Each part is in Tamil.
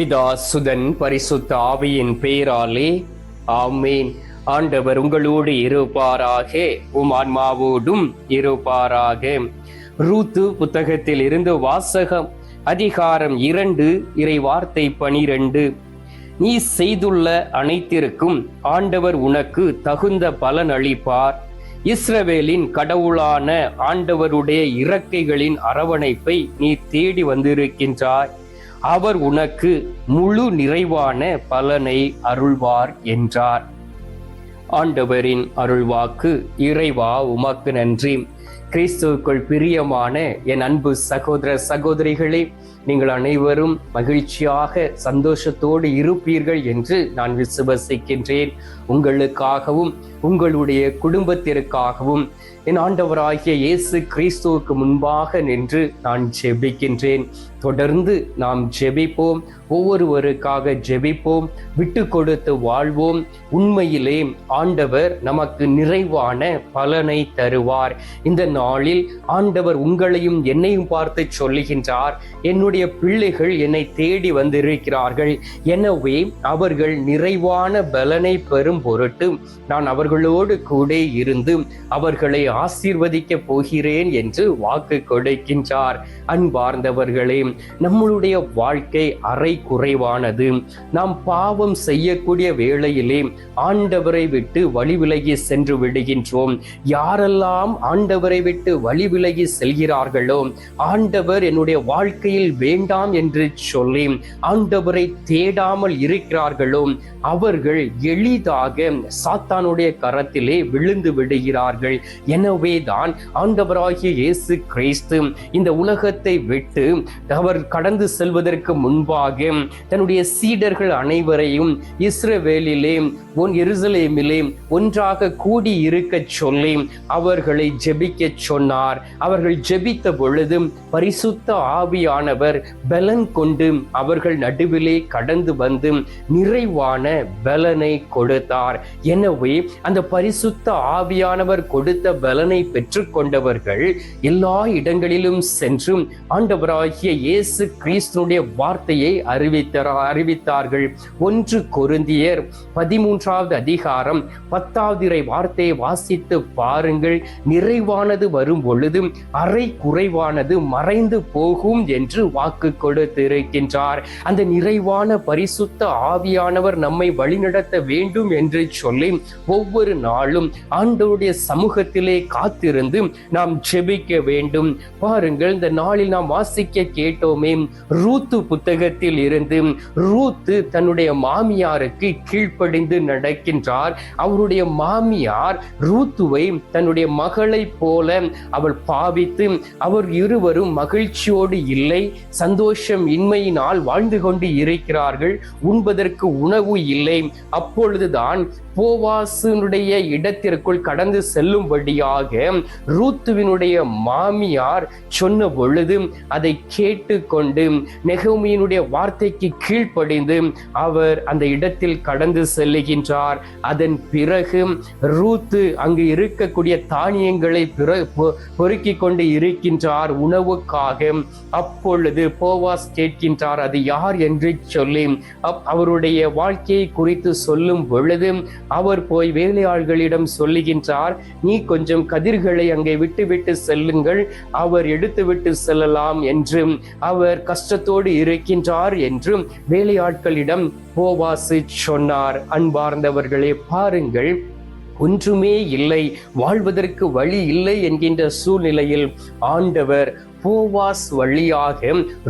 பிதா சுதன் பரிசுத்த ஆவியின் பெயராலே ஆமேன். ஆண்டவர் உங்களோடு இருப்பாராக உம் ஆன்மாவோடும் இருப்பாராக. ரூத்து புத்தகத்தில் இருந்து வாசகம் அதிகாரம் இரண்டு இறை வார்த்தை பனிரெண்டு. நீ செய்துள்ள அனைத்திற்கும் ஆண்டவர் உனக்கு தகுந்த பலன் அளிப்பார். இஸ்ரவேலின் கடவுளான ஆண்டவருடைய இறக்கைகளின் அரவணைப்பை நீ தேடி வந்திருக்கின்றாய். அவர் உனக்கு முழு நிறைவான பலனை அருள்வார் என்றார். ஆண்டவரின் அருள்வாக்கு இறைவா உமக்கு நன்றி. கிறிஸ்துவுக்குள் பிரியமான என் அன்பு சகோதர சகோதரிகளே நீங்கள் அனைவரும் மகிழ்ச்சியாக சந்தோஷத்தோடு இருப்பீர்கள் என்று நான் விசுவசிக்கின்றேன். உங்களுக்காகவும் உங்களுடைய குடும்பத்திற்காகவும் என் ஆண்டவராகிய இயேசு கிறிஸ்துவுக்கு முன்பாக நின்று நான் ஜெபிக்கின்றேன். தொடர்ந்து நாம் ஜெபிப்போம். ஒவ்வொருவருக்காக ஜெபிப்போம். விட்டு கொடுத்து வாழ்வோம். உண்மையிலே ஆண்டவர் நமக்கு நிறைவான பலனை தருவார். இந்த நாளில் ஆண்டவர் உங்களையும் என்னையும் பார்த்து சொல்லுகின்றார். என்னுடைய பிள்ளைகள் என்னை தேடி வந்திருக்கிறார்கள். எனவே அவர்கள் நிறைவான பலனை பெறும் பொருட்டு நான் அவர்களோடு கூட இருந்து அவர்களை ஆசீர்வதிக்க போகிறேன் என்று வாக்கு கொடுக்கின்றார். அன்பார்ந்தவர்களே நம்மளுடைய வாழ்க்கை அரை குறைவானது. நாம் பாவம் செய்யக்கூடிய வேளையிலே ஆண்டவரை விட்டு வழி விலகி சென்று விடுகின்றோம். யாரெல்லாம் ஆண்டவரை விட்டு வழி விலகி செல்கிறார்களோ ஆண்டவர் என்னுடைய வாழ்க்கையில் வேண்டாம் என்று சொல்லி ஆண்டவரை தேடாமல் இருக்கிறார்களோ அவர்கள் எளிதாக சாத்தானுடைய கரத்திலே விழுந்து விடுகிறார்கள். எனவே தான் ஆண்டவராகிய இயேசு கிறிஸ்து இந்த உலகத்தை விட்டு அவர் கடந்து செல்வதற்கு முன்பாக தன்னுடைய சீடர்கள் அனைவரையும் இஸ்ரவேலிலே ஒன் எருசலேமிலே ஒன்றாக கூடி இருக்க சொல்லி அவர்களை ஜெபிக்க சொன்னார். அவர்கள் ஜெபித்த பொழுது பரிசுத்த ஆவியானவர் பலன் கொண்டு அவர்கள் நடுவிலே கடந்து வந்து நிறைவான பலனை கொடுத்தார். எனவே அந்த பரிசுத்த ஆவியானவர் கொடுத்த பலனை பெற்றுக்கொண்டவர்கள் எல்லா இடங்களிலும் சென்று ஆண்டவராகிய இயேசு கிறிஸ்துனுடைய வார்த்தையை அறிவித்தார் அறிவித்தார்கள். ஒன்று கொருந்தியர் பதிமூன்றாவது அதிகாரம் பத்தாவது இறை வார்த்தையை வாசித்து பாருங்கள். நிறைவானது வரும் பொழுது அரை குறைவானது மறைந்து போகும் என்று வாக்கு கொடுத்திருக்கின்றார். அந்த நிறைவான பரிசுத்த ஆவியானவர் நம்மை வழிநடத்த வேண்டும் என்று சொல்லி ஒவ்வொரு நாளும் ஆண்டவருடைய சமூகத்திலே காத்திருந்து நாம் ஜெபிக்க வேண்டும். பாருங்கள் இந்த நாளில் நாம் வாசிக்க கேட்டோமே ரூத்து புத்தகத்தில் இருந்து ரூத்து தன்னுடைய மாமியாருக்கு கீழ்ப்படிந்து நடக்கின்றார். அவருடைய மாமியார் ரூத்துவை தன்னுடைய மகளை போல அவள் பாவித்து அவர் இருவரும் மகிழ்ச்சியோடு இல்லை சந்தோஷம் இன்மையினால் வாழ்ந்து கொண்டு இருக்கிறார்கள் உண்பதற்கு உணவு இல்லை. அப்பொழுதுதான் போவாசுனுடைய இடத்திற்குள் கடந்து செல்லும்படியாக ரூத்துவினுடைய மாமியார் சொன்ன பொழுது அதை கேட்டுக்கொண்டு நெகோமியினுடைய வார்த்தைக்கு கீழ்ப்படிந்து அவர் அந்த இடத்தில் கடந்து செல்லுகின்றார். அதன் பிறகு ரூத்து அங்கு இருக்கக்கூடிய தானியங்களை பிற பொறுக்கி கொண்டு இருக்கின்றார் உணவுக்காக. அப்பொழுது போவாஸ் கேட்கின்றார் அது யார்? என்று சொல்லி அவருடைய வாழ்க்கையை குறித்து சொல்லும் பொழுது அவர் போய் வேலையாள்களிடம் சொல்லுகின்றார் நீ கொஞ்சம் கதிர்களை அங்கே விட்டுவிட்டு செல்லுங்கள் அவர் எடுத்துவிட்டு செல்லலாம் என்றும் அவர் கஷ்டத்தோடு இருக்கின்றார் என்றும் வேலையாட்களிடம் போவாசு சொன்னார். அன்பார்ந்தவர்களே பாருங்கள் ஒன்றுமே இல்லை வாழ்வதற்கு வழி இல்லை என்கின்ற சூழ்நிலையில் ஆண்டவர் போவாஸ் வழியாக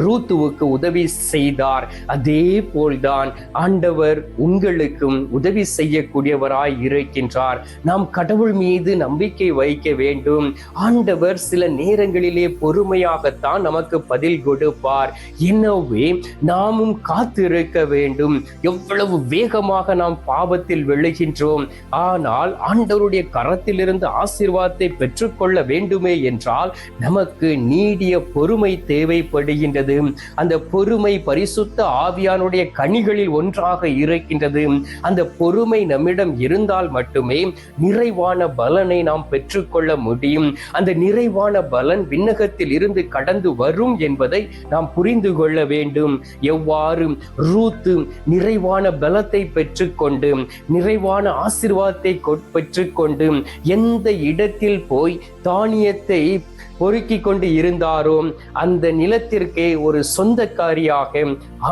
ரூத்துவுக்கு உதவி செய்தார். அதே போல்தான் ஆண்டவர் உங்களுக்கும் உதவி செய்யக்கூடியவராய் இருக்கின்றார். நாம் கடவுள் மீது நம்பிக்கை வைக்க வேண்டும். ஆண்டவர் சில நேரங்களிலே பொறுமையாகத்தான் நமக்கு பதில் கொடுப்பார். எனவே நாமும் காத்திருக்க வேண்டும். எவ்வளவு வேகமாக நாம் பாவத்தில் விழுகின்றோம். ஆனால் ஆண்டவருடைய கரத்திலிருந்து ஆசீர்வாதத்தை பெற்றுக்கொள்ள வேண்டுமே என்றால் நமக்கு நீ வேண்டிய பொறுமை தேவைப்படுகின்றது. அந்த பொறுமை பரிசுத்த ஆவியானுடைய கனிகளில் ஒன்றாக இருக்கின்றது. அந்த பொறுமை நம்மிடம் இருந்தால் மட்டுமே நிறைவான பலனை நாம் பெற்றுக்கொள்ள முடியும். அந்த நிறைவான பலன் விண்ணகத்தில் இருந்து கடந்து வரும் என்பதை நாம் புரிந்து கொள்ள வேண்டும். எவ்வாறு? ரூத்து நிறைவான பலத்தை பெற்றுக்கொண்டு நிறைவான ஆசிர்வாதத்தை பெற்றுக்கொண்டு எந்த இடத்தில் போய் தானியத்தை பொறுக்கி கொண்டு இருந்தாரோ அந்த நிலத்திற்கே ஒரு சொந்தக்காரியாக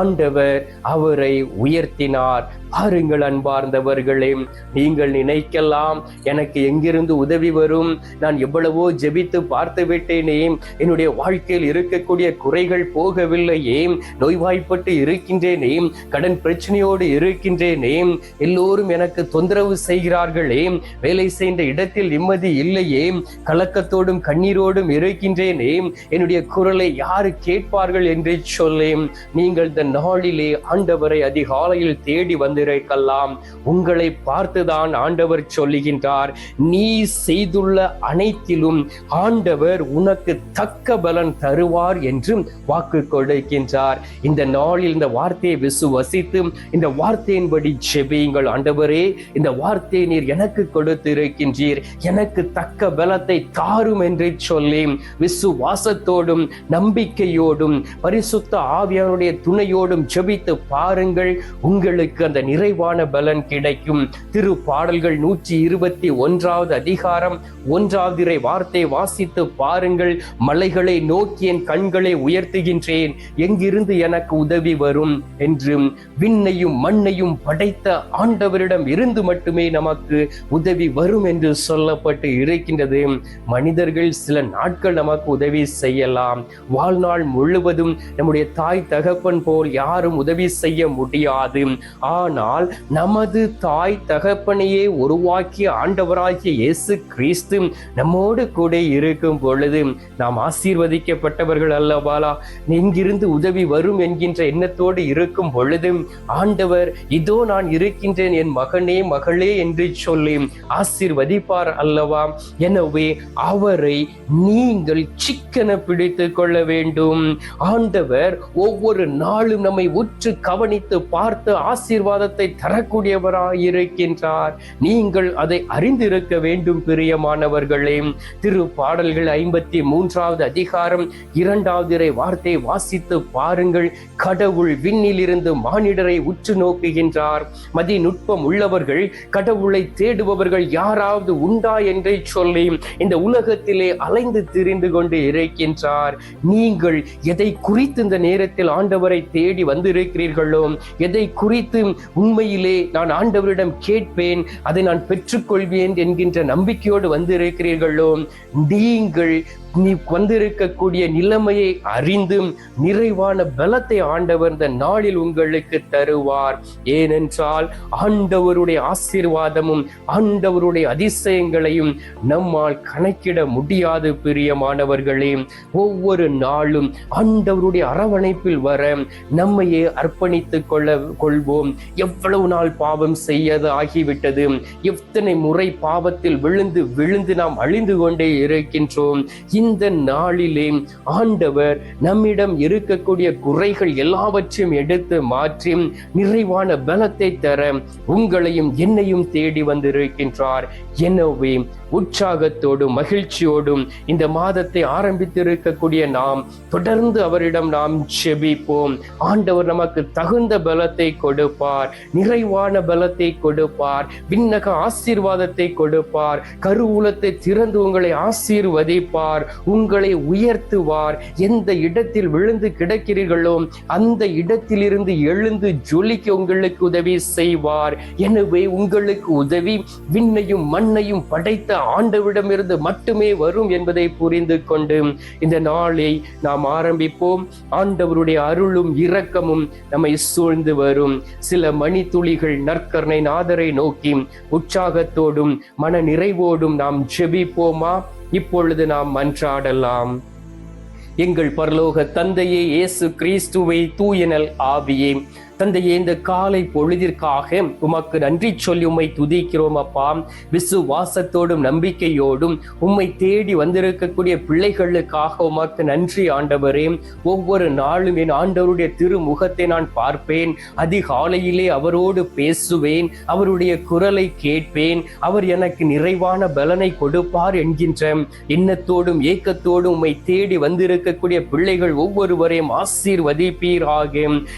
ஆண்டவர் அவரை உயர்த்தினார். பாருங்கள் அன்பார்ந்தவர்களே நீங்கள் நினைக்கலாம் எனக்கு எங்கிருந்து உதவி வரும்? நான் எவ்வளவோ ஜெபித்து பார்த்து விட்டேனே என்னுடைய வாழ்க்கையில் இருக்கக்கூடிய குறைகள் போகவில்லையே நோய்வாய்ப்பட்டு இருக்கின்றேனே கடன் பிரச்சனையோடு இருக்கின்றேனே எல்லோரும் எனக்கு தொந்தரவு செய்கிறார்களே வேலை செய்த இடத்தில் நிம்மதி இல்லையே கலக்கத்தோடும் கண்ணீரோடும் இருக்கின்றேனே என்னுடைய குரலை யாரு கேட்பார்கள் என்று சொல்லேன். நீங்கள் இந்த நாளிலே ஆண்டவரை அதிகாலையில் தேடி வந்திருக்கலாம் உங்களை பார்த்துதான் ஆண்டவர் சொல்லுகின்றார். நீ செய்துள்ள அனைத்திலும் ஆண்டவர் உனக்கு தக்க பலன் தருவார் என்று வாக்கு கொடுக்கின்றார். இந்த நாளில் இந்த வார்த்தையை விசுவசித்து இந்த வார்த்தையின்படி செபியுங்கள் ஆண்டவரே. இந்த வார்த்தையை நீர் எனக்கு கொடுத்திருக்கின்றீர். எனக்கு தக்க பலத்தை தாரும் என்று சொல்லி விசுவாசத்தோடும் நம்பிக்கையோடும் பரிசுத்த ஆவியானுடைய துணையோடும் ஜெபித்து பாருங்கள். உங்களுக்கு அந்த நிறைவான பலன் கிடைக்கும். திரு பாடல்கள் நூற்றி இருபத்தி ஒன்றாவது அதிகாரம். ஒன்றாவது இறை வார்த்தை வாசித்து பாருங்கள். மலைகளை நோக்கி என் கண்களை உயர்த்துகின்றேன். எங்கிருந்து எனக்கு உதவி வரும் என்று விண்ணையும் மண்ணையும் படைத்த ஆண்டவரிடம் இருந்து மட்டுமே நமக்கு உதவி வரும் என்று சொல்லப்பட்டு இருக்கின்றது. மனிதர்கள் சில நாட்கள் நமக்கு உதவி செய்யலாம். வாழ்நாள் முழுவதும் நம்முடைய தாய் தகப்பன் போல் யாரும் உதவி செய்ய முடியாது. ஆனால் நமது தாய் தகப்பனையே உருவாக்கிய ஆண்டவராகிய இயேசு கிறிஸ்து நம்மோடு கூட இருக்கும் பொழுது நாம் ஆசீர்வதிக்கப்பட்டவர்கள் அல்லவாலா? எங்கிருந்து உதவி வரும் என்கின்ற எண்ணத்தோடு இருக்கும் பொழுது ஆண்டவர் இதோ நான் இருக்கின்றேன் என் மகனே மகளே என்று சொல்லி ஆசீர்வதிப்பார் அல்லவா? எனவே அவரை நீங்கள் சிக்கன பிடித்து கொள்ள வேண்டும். ஆண்டவர் ஒவ்வொரு நாளும் நம்மை உற்று கவனித்து பார்த்து ஆசீர்வாதத்தை தரக்கூடியவராய் இருக்கின்றார் நீங்கள் அதை அறிந்திருக்க வேண்டும் பிரியமானவர்களே. திரு பாடல்கள் ஐம்பத்தி மூன்றாவது அதிகாரம் இரண்டாவது இறை வார்த்தை வாசித்து பாருங்கள். கடவுள் விண்ணிலிருந்து மானிடரை உற்று நோக்குகின்றார். மதிநுட்பம் உள்ளவர்கள் கடவுளை தேடுபவர்கள் யாராவது உண்டா என்றே சொல்லி இந்த உலகத்திலே அலைந்து திரிந்து கொண்டு இருக்கின்றார் நீங்கள் எதை குறித்து இந்த நேரத்தில் ஆண்டவரை தேடி வந்திருக்கிறீர்களோ எதை குறித்து உண்மையிலே நான் ஆண்டவரிடம் கேட்பேன் அதை நான் பெற்றுக்கொள்வேன் என்கின்ற நம்பிக்கையோடு வந்திருக்கிறீர்களோ நீங்கள் நீ வந்திருக்கக்கூடிய நிலைமையை அறிந்தும் நிறைவான பலத்தை ஆண்டவர் இந்த நாளில் உங்களுக்கு தருவார். ஏனென்றால் ஆண்டவருடைய ஆசீர்வாதமும் ஆண்டவருடைய அதிசயங்களையும் நம்மால் கணக்கிட முடியாது பிரியமானவர்களே. ஒவ்வொரு நாளும் ஆண்டவருடைய அரவணைப்பில் வர நம்மையே அர்ப்பணித்துக் கொள்ள கொள்வோம். எவ்வளவு நாள் பாவம் செய்யது ஆகிவிட்டது. எத்தனை முறை பாவத்தில் விழுந்து விழுந்து நாம் அழிந்து கொண்டே இருக்கின்றோம். இந்த நாளிலே ஆண்டவர் நம்மிடம் இருக்கக்கூடிய குறைகள் எல்லாவற்றையும் எடுத்து மாற்றி நிறைவான பலத்தை தர உங்களையும் என்னையும் தேடி வந்திருக்கின்றார். எனவே உற்சாகத்தோடும் மகிழ்ச்சியோடும் இந்த மாதத்தை ஆரம்பித்திருக்கக்கூடிய நாம் தொடர்ந்து அவரிடம் நாம் செபிப்போம் ஆண்டவர் நமக்கு தகுந்த பலத்தை கொடுப்பார் நிறைவான பலத்தை கொடுப்பார் விண்ணக ஆசீர்வாதத்தை கொடுப்பார் கருவூலத்தை திறந்து உங்களை ஆசீர்வதிப்பார். உங்களை உயர்த்துவார். எந்த இடத்தில் விழுந்து கிடக்கிறீர்களோ அந்த இடத்திலிருந்து எழுந்து ஜொலிக்க உங்களுக்கு உதவி செய்வார். எனவே உங்களுக்கு உதவி விண்ணையும் மண்ணையும் படைத்த ஆண்டவிடமிருந்து மட்டுமே வரும் என்பதை புரிந்து கொண்டு இந்த நாளை நாம் ஆரம்பிப்போம். ஆண்டவருடைய அருளும் இரக்கமும் நம்மை சூழ்ந்து வரும். சில மணித்துளிகள் நற்கர்ணை நாதரை நோக்கி உற்சாகத்தோடும் மன நிறைவோடும் நாம் ஜெபிப்போமா? இப்பொழுது நாம் மன்றாடலாம். எங்கள் பரலோக தந்தையே இயேசு கிறிஸ்துவை தூயனல் ஆவியே. தந்தையே இந்த காலை பொழுதிற்காக உமக்கு நன்றி சொல்லி உம்மை துதிக்கிறோம் அப்பா. விசுவாசத்தோடும் நம்பிக்கையோடும் உம்மை தேடி வந்திருக்கக்கூடிய பிள்ளைகளுக்காக உமக்கு நன்றி ஆண்டவரே. ஒவ்வொரு நாளும் என் ஆண்டவருடைய திருமுகத்தை நான் பார்ப்பேன். அதிகாலையிலே அவரோடு பேசுவேன். அவருடைய குரலை கேட்பேன். அவர் எனக்கு நிறைவான பலனை கொடுப்பார் என்கின்ற எண்ணத்தோடும் ஏக்கத்தோடும் உம்மை தேடி வந்திருக்கக்கூடிய பிள்ளைகள் ஒவ்வொருவரையும் ஆசீர்வதிப்பீராக.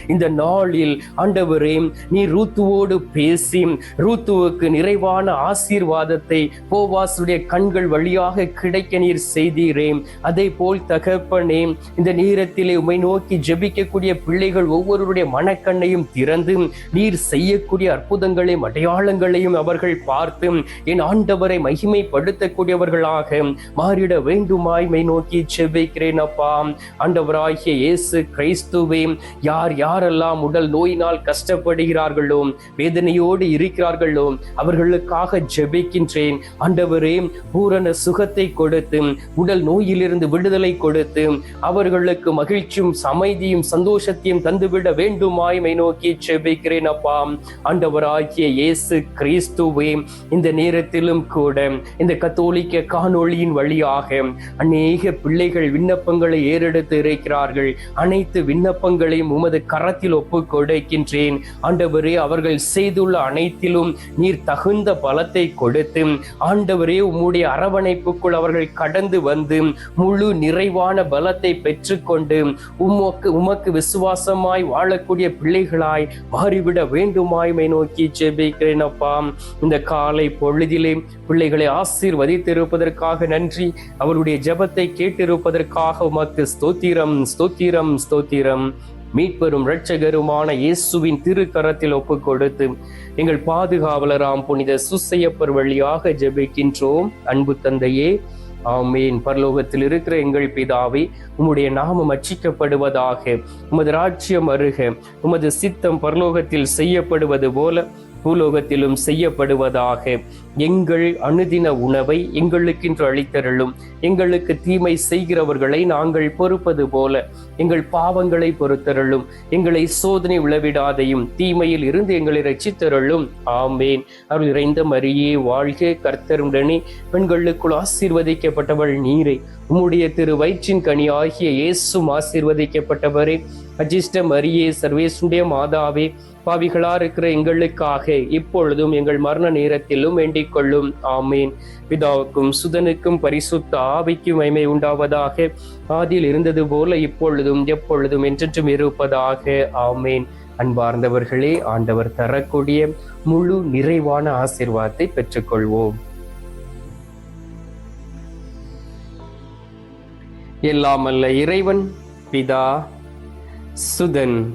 இந்த நாளில் ஆண்டவரே நீ ரூத்துவோடு பேசி ரூத்துவுக்கு நிறைவான ஆசீர்வாதத்தை போவாசுடைய கண்கள் வழியாக கிடைக்க நீர் செய்தீரே. அதே போல் தகப்பனே இந்த நேரத்திலே உமை நோக்கி ஜெபிக்கக்கூடிய பிள்ளைகள் ஒவ்வொருடைய மனக்கண்ணையும் திறந்து நீர் செய்யக்கூடிய அற்புதங்களையும் அடையாளங்களையும் அவர்கள் பார்த்து என் ஆண்டவரை மகிமைப்படுத்தக்கூடியவர்களாக மாறிட வேண்டுமாய்மை நோக்கி செபிக்கிறேன் அப்பா. ஆண்டவராகிய இயேசு கிறிஸ்துவே யார் யாரெல்லாம் உடல் நோயினால் கஷ்டப்படுகிறார்களோ வேதனையோடு இருக்கிறார்களோ அவர்களுக்காக ஜெபிக்கின்றேன். ஆண்டவரே பூரண சுகத்தை கொடுத்து உடல் நோயிலிருந்து விடுதலை கொடுத்து அவர்களுக்கு மகிழ்ச்சியும் அமைதியும் சந்தோஷத்தையும் தந்துவிட வேண்டுமாய் மை நோக்கி ஜெபிக்கிறேன் அப்பா. ஆண்டவராகிய இயேசு கிறிஸ்துவே இந்த நேரத்திலும் கூட இந்த கத்தோலிக்க காணொளியின் வழியாக அநேக பிள்ளைகள் விண்ணப்பங்களை ஏறெடுத்து இருக்கிறார்கள். அனைத்து விண்ணப்பங்களையும் உமது கரத்தில் ஒப்புக்கொடு ஒப்படைக்கின்றேன் ஆண்டவரே அவர்கள் செய்துள்ள அனைத்திலும் நீர் தகுந்த பலத்தை கொடுத்து ஆண்டவரே உம்முடைய அரவணைப்புக்குள் அவர்கள் கடந்து வந்து முழு நிறைவான பலத்தை பெற்றுக்கொண்டு உமக்கு உமக்கு விசுவாசமாய் வாழக்கூடிய பிள்ளைகளாய் மாறிவிட வேண்டுமாய்மை நோக்கி ஜெபிக்கிறேன் அப்பா. இந்த காலை பொழுதிலே பிள்ளைகளை ஆசீர்வதித்திருப்பதற்காக நன்றி. அவருடைய ஜபத்தை கேட்டிருப்பதற்காக உமக்கு ஸ்தோத்திரம் ஸ்தோத்திரம் ஸ்தோத்திரம். மீட்பெரும் இரட்சகருமான இயேசுவின் திருக்கரத்தில் ஒப்பு கொடுத்து எங்கள் பாதுகாவலராம் புனித சுசையப்பர் வழியாக ஜெபிக்கின்றோம். அன்பு தந்தையே ஆமேன். பரலோகத்தில் இருக்கிற எங்கள் பிதாவை உம்முடைய நாமம் அச்சிக்கப்படுவதாக உமது ராஜ்யம் அருக உமது சித்தம் பரலோகத்தில் செய்யப்படுவது போல பூலோகத்திலும் செய்யப்படுவதாக. எங்கள் அனுதின உணவை எங்களுக்கென்று அளித்தருளும். எங்களுக்கு தீமை செய்கிறவர்களை நாங்கள் பொறுப்பது போல. எங்கள் பாவங்களை பொறுத்தருளும். எங்களை சோதனை விளைவிடாதையும் தீமையில் இருந்து எங்களை ரச்சித்தருளும் ஆமேன். அருள் இறைந்த மரியே வாழ்க கர்த்தருடனே. பெண்களுக்குள் ஆசீர்வதிக்கப்பட்டவள் நீரை. உம்முடைய திரு வயிற்றின் கனி ஆகிய இயேசும் ஆசீர்வதிக்கப்பட்டவரே. அஜிஷ்ட மரியே சர்வேசுடைய மாதாவே. பாவிகளா இருக்கிற எங்களுக்காக இப்பொழுதும் எங்கள் மரண நேரத்திலும் வேண்டிக் கொள்ளும் ஆமேன். பிதாவுக்கும் சுதனுக்கும் பரிசுத்த ஆவிக்கும் மைமை உண்டாவதாக ஆதியில் இருந்தது போல இப்பொழுதும் எப்பொழுதும் என்றென்றும் இருப்பதாக. ஆமேன். அன்பார்ந்தவர்களே ஆண்டவர் தரக்கூடிய முழு நிறைவான ஆசிர்வாதத்தை பெற்றுக்கொள்வோம். எல்லாமல்ல இறைவன் பிதா சுதன்.